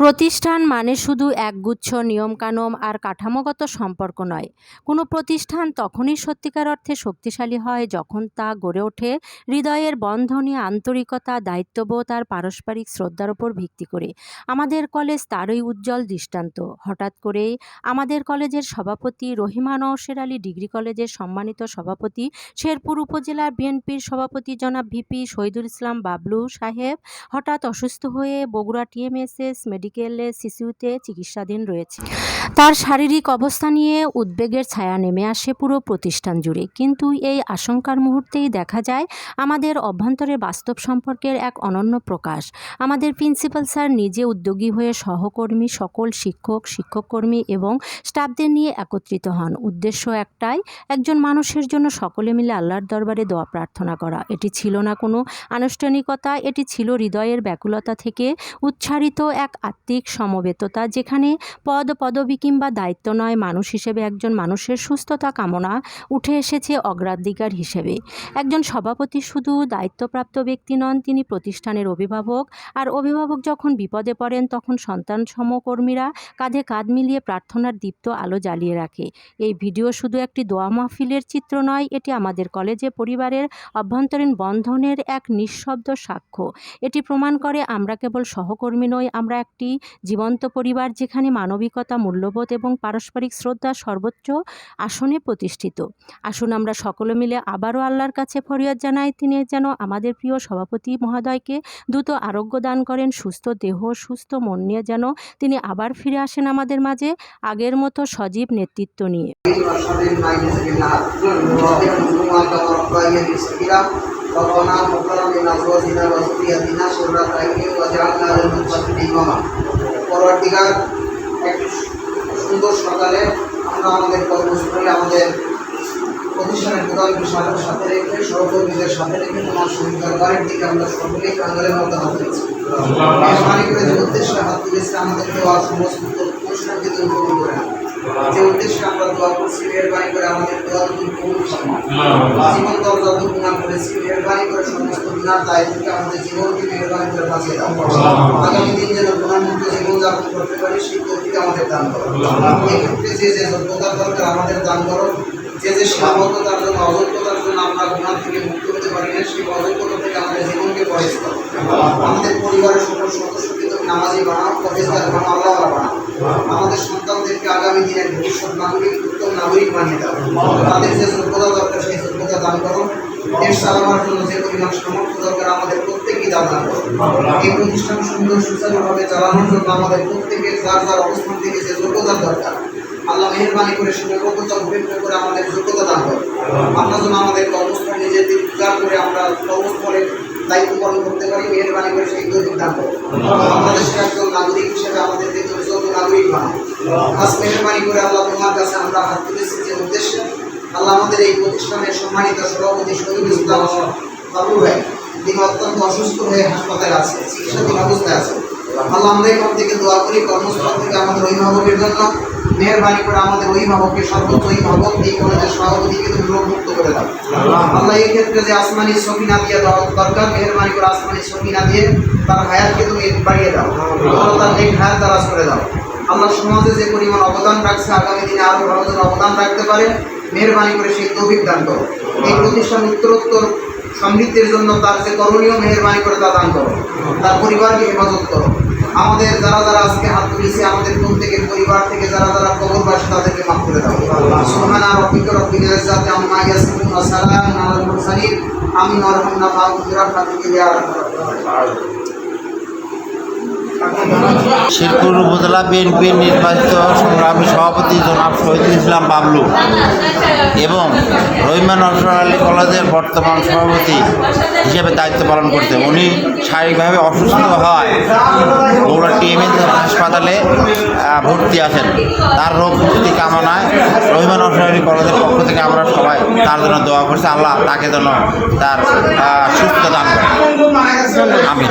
প্রতিষ্ঠান মানে শুধু একগুচ্ছ নিয়মকানুন আর কাঠামোগত সম্পর্ক নয়। কোনো প্রতিষ্ঠান তখনই সত্যিকার অর্থে শক্তিশালী হয় যখন তা গড়ে ওঠে হৃদয়ের বন্ধনে আন্তরিকতা, দায়িত্ববোধ আর পারস্পরিক শ্রদ্ধার ওপর ভিত্তি করে। আমাদের কলেজ তারই উজ্জ্বল দৃষ্টান্ত। হঠাৎ করেই আমাদের কলেজের সভাপতি রহিমা নওশের আলী, ডিগ্রি কলেজের সম্মানিত সভাপতি শেরপুর উপজেলার বিএনপির সভাপতি জনাব ভিপি শহীদুল ইসলাম বাবলু সাহেব হঠাৎ অসুস্থ হয়ে বগুড়া টিএমএসএস মেডিকেলে সিসিউতে চিকিৎসাধীন রয়েছে। তার শারীরিক অবস্থা নিয়ে উদ্বেগের ছায়া নেমে আসে পুরো প্রতিষ্ঠান জুড়ে। কিন্তু এই আশঙ্কার মুহূর্তেই দেখা যায়, আমাদের অভ্যন্তরে বাস্তব সম্পর্কের এক অনন্য প্রকাশ। আমাদের প্রিন্সিপাল স্যার নিজে উদ্যোগী হয়ে সহকর্মী, সকল শিক্ষক, শিক্ষককর্মী এবং স্টাফদের নিয়ে একত্রিত হন। উদ্দেশ্য একটাই, একজন মানুষের জন্য সকলে মিলে আল্লাহর দরবারে দোয়া প্রার্থনা করা। এটি ছিল না কোনো আনুষ্ঠানিকতা, এটি ছিল হৃদয়ের ব্যাকুলতা থেকে উচ্চারিত এক আত্মিক সমবেততা, যেখানে পদ, পদবী কিংবা দায়িত্ব নয়, মানুষ হিসেবে একজন মানুষের সুস্থতা কামনা উঠে এসেছে অগ্রাধিকার হিসেবে। একজন সভাপতি শুধু দায়িত্বপ্রাপ্ত ব্যক্তি নন, তিনি প্রতিষ্ঠানের অভিভাবক। আর অভিভাবক যখন বিপদে পড়েন, তখন সন্তান সমকর্মীরা কাঁধে কাঁধ মিলিয়ে প্রার্থনার দীপ্ত আলো জ্বালিয়ে রাখে। এই ভিডিও শুধু একটি দোয়া মাহফিলের চিত্র নয়, এটি আমাদের কলেজে পরিবারের অভ্যন্তরীণ বন্ধনের এক নিঃশব্দ সাক্ষ্য। এটি প্রমাণ করে আমরা কেবল সহকর্মী নই, আমরা একটি জীবন্ত পরিবার যেখানে মানবিকতা, মূল্যবোধ এবং পারস্পরিক শ্রদ্ধা সর্বোচ্চ আসনে প্রতিষ্ঠিত। আসুন আমরা সকলে মিলে আবারও আল্লাহর কাছে ফরিয়াদ জানাই, তিনি যেন আমাদের প্রিয় সভাপতি মহোদয়কে দ্রুত আরোগ্য দান করেন, সুস্থ দেহ, সুস্থ মন নিয়ে যেন তিনি আবার ফিরে আসেন আমাদের মাঝে আগের মতো সজীব নেতৃত্ব নিয়ে। وشر المعينة بالنهار وذكركم وتوفى بالسكينة ربنا هب لنا من أزواجنا وذرياتنا قرة أعين واجعلنا للمتقين إماما পরবর্তীকার একটি সুন্দর সকালে আমরা আমাদের কর্মস্থলে আমাদের প্রতিষ্ঠানের প্রধানকে সাথে সাথে রেখে সহকর্মীদের সাথে রেখে তোমার শহীদ দরবারের দিকে আমরা সকলেই কাঙ্গালের মতো হাত দিয়েছি মেহরবানি করে যে উদ্দেশ্যে হাত তুলেছে আমাদের দেওয়া সমস্ত অনুষ্ঠানকে তুমি কবুল করে নাও যে উদ্দেশ্যে আমরা দোয়া করছি মেহরবানি করে আমাদের দোয়া তুমি কবুল জীবন দরজা তো গুণা করেছি মেহরবানি করে সমস্ত গুণার দায় থেকে আমাদের জীবনকে মেহরবানি করে বাঁচিয়ে দাও। আগামী দিন যেন গুণামুক্ত জীবন যাপন করতে পারি সেই তৌফিক আমাদের দান করো। এক্ষেত্রে যে যে যোগ্যতার দরকার আমাদের দান করো। যে যে সীমাবদ্ধতার জন্য, অযোগ্যতার জন্য আমরা গুণা থেকে মুক্ত হতে পারি না, সেই অযোগ্যতা থেকে আমাদের জীবনকে পরিষ্কার করো আমাদের পরিবারের সকল সদস্যকে তুমি নামাজি বানাও পরিষ্কার বানাও আল্লাহ বানাও আমাদের সন্তানদেরকে আগামী দিনের ভবিষ্যৎ নাগরিক উত্তম নাগরিক বানিয়ে দাও। তাদের যে যোগ্যতা দরকার, সেই যোগ্যতা দান করো। দেশ চালানোর জন্য যে পরিমাণ সামর্থ্য দরকার, আমাদের প্রত্যেকেই দান করো। এই প্রতিষ্ঠান সুন্দর, সুচারুভাবে চালানোর জন্য আমাদের প্রত্যেকের যার যার অবস্থান থেকে যে যোগ্যতার দরকার আল্লাহ মেহরবানি করে সীমাবদ্ধতা উপেক্ষা করে আমাদের যোগ্যতা দান করো। আমরা যেন আমাদের কর্মস্থল নিজেদের উজাড় করে আমরা কর্মস্থলে দায়িত্ব পালন করতে পারি, মেহরবানি করে সেই তৌফিক দান করো বাংলাদেশের একজন নাগরিক হিসেবে আমাদের যোগ্য নাগরিক বানাও আজ মেহরবানি করে আল্লাহ তোমার কাছে আমরা হাত তুলেছি যে উদ্দেশ্যে আল্লাহ আমাদের এই প্রতিষ্ঠানের সম্মানিত সভাপতি শহীদ ইসলাম বাবু ভাই, তিনি অত্যন্ত অসুস্থ হয়ে হাসপাতালে আছে, চিকিৎসাধীন অবস্থায় আছে। আল্লাহ আমরা এখান থেকে দোয়া করি, কর্মস্থল থেকে আমাদের অভিভাবকের জন্য মেহরবানি করে আমাদের অভিভাবককে সর্বোচ্চ অভিভাবক এই কলেজের সভাপতিকে তুমি রোগমুক্ত করে দাও। আল্লাহ এই ক্ষেত্রে যে আসমানি সকিনা দিয়ে দেওয়া দরকার, মেহরবানি করে আসমানি সকিনা দিয়ে তার হায়াতকে তুমি বাড়িয়ে দাও। তার নেক হায়াত দারাজ করে দাও। আল্লাহ সমাজে যে পরিমাণ অবদান রাখছে, আগামী দিনে আরও ভালো অবদান রাখতে পারে, মেহরবানি করে সেই তৌফিক দান করো। এই প্রতিষ্ঠান উত্তরোত্তর সমৃদ্ধির জন্য তার যে করণীয় মেহরবানি করে তা দান করো। তার পরিবারকে হেফাজত করো। আমাদের যারা যারা আজকে হাত তুলেছে, আমাদের প্রত্যেকের পরিবার থেকে যারা যারা কবরবাসী, তাদেরকে মাফ করে দাও। সুবহানা রাব্বিকা রাব্বিল ইজ্জাতি আম্মা ইয়াসিফুন ওয়া সালামুন আলাল মুরসালিন। আমিন ওয়া রাহমাতুল্লাহি ওয়া বারাকাতুহু শেরপুর উপজেলা বিএনপির নির্বাচিত সংগ্রামী সভাপতি জনাব শহীদুল ইসলাম বাবলু এবং রহিমান নসর আলী কলেজের বর্তমান সভাপতি হিসেবে দায়িত্ব পালন করতে উনি শারীরিকভাবে অসুস্থ হওয়ায় বগুড়া টিএমএস হাসপাতালে ভর্তি আছেন। তার রোগ মুক্তি কামনায় রহিমান নসর আলী কলেজের পক্ষ থেকে আমরা সবাই তার জন্য দোয়া করছি। আল্লাহ তাকে যেন তার সুস্থ দান করে আমিন।